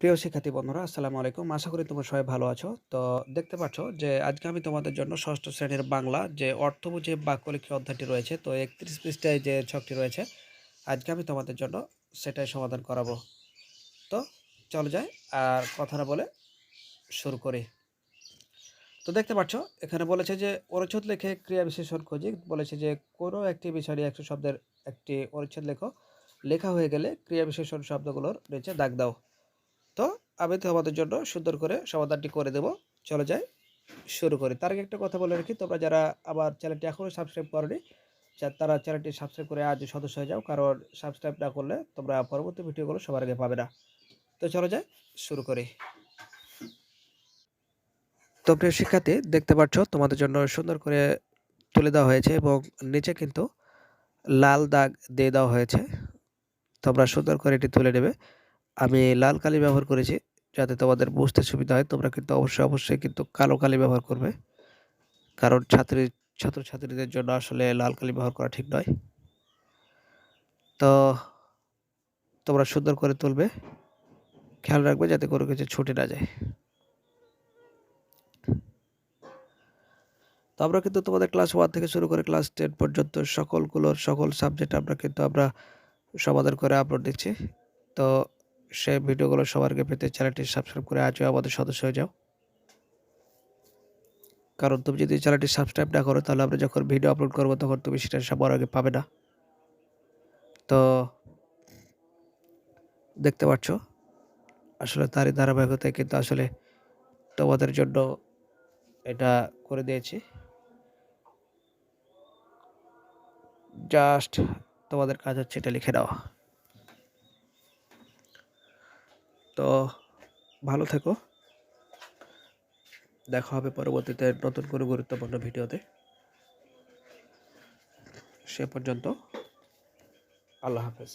প্রিয় শিক্ষার্থী বন্ধুরা, আসসালামু আলাইকুম। আশা করি তোমরা সবাই ভালো আছো। তো দেখতে পাচ্ছ যে আজকে আমি তোমাদের জন্য ষষ্ঠ শ্রেণির বাংলা যে অর্থ বুঝে বাক্য লিখে অধ্যায়টি রয়েছে, তো একত্রিশ পৃষ্ঠায় যে ছকটি রয়েছে, আজকে আমি তোমাদের জন্য সেটাই সমাধান করাবো। তো চলো যাই আর কথা না বলে শুরু করি। তো দেখতে পাচ্ছ, এখানে বলেছে যে অনুচ্ছেদ লিখে ক্রিয়া বিশেষণ খুঁজি, বলেছে যে কোনো একটি বিষয় নিয়ে একশো শব্দের একটি অনুচ্ছেদ লেখো। লেখা হয়ে গেলে ক্রিয়া বিশেষণ শব্দগুলোর নিচে দাগ দাও। তো আমি তো আমাদের জন্য সুন্দর করে সমাধানটি করে দেব। চলে যাই, শুরু করি। তার আগে একটা কথা বলে রাখি, তোমরা যারা আমার চ্যানেলটি এখনও সাবস্ক্রাইব করনি তারা চ্যানেলটি সাবস্ক্রাইব করে আজ সদস্য হয়ে যাও, কারণ সাবস্ক্রাইব না করলে তোমরা পরবর্তী ভিডিওগুলো সবার আগে পাবে না। তো চলো যাই, শুরু করি। তো প্রিয় শিক্ষার্থী, দেখতে পাচ্ছ তোমাদের জন্য সুন্দর করে তুলে দেওয়া হয়েছে এবং নিচে কিন্তু লাল দাগ দিয়ে দেওয়া হয়েছে। তোমরা সুন্দর করে এটি তুলে নেবে। আমি লাল কালি ব্যবহার করেছি যাতে তোমাদের বুঝতে সুবিধা হয়। তোমরা কিন্তু অবশ্যই অবশ্যই কিন্তু কালো কালি ব্যবহার করবে। কারণ ছাত্রী, ছাত্রছাত্রীদের জন্য আসলে লাল কালি ব্যবহার করা ঠিক নয়। তো তোমরা সুন্দর করে তুলবে। খেয়াল রাখবে যাতে কোনো কিছু ছুটে না যায়। তো আমরা কিন্তু তোমাদের ক্লাস ওয়ান থেকে শুরু করে ক্লাস টেন পর্যন্ত সকলগুলোর সকল সাবজেক্ট আমরা কিন্তু আমরা সমাধান করে আপলোড দিচ্ছি। তো সেই ভিডিওগুলো সবার আগে পেতে চ্যানেলটি সাবস্ক্রাইব করে আজও আমাদের সদস্য হয়ে যাও। কারণ তুমি যদি চ্যানেলটি সাবস্ক্রাইব না করো, তাহলে আমরা যখন ভিডিও আপলোড করব, তখন তুমি সেটা সবার আগে পাবে না। তো দেখতে পাচ্ছ, আসলে তারই ধারাবাহিকতায় কিন্তু আসলে তোমাদের জন্য এটা করে দিয়েছি। জাস্ট তোমাদের কাজ হচ্ছে এটা লিখে দেওয়া তো ভালো থেকো। দেখা হবে পরবর্তীতে নতুন কোনো গুরুত্বপূর্ণ ভিডিওতে। সে পর্যন্ত আল্লাহ হাফেজ।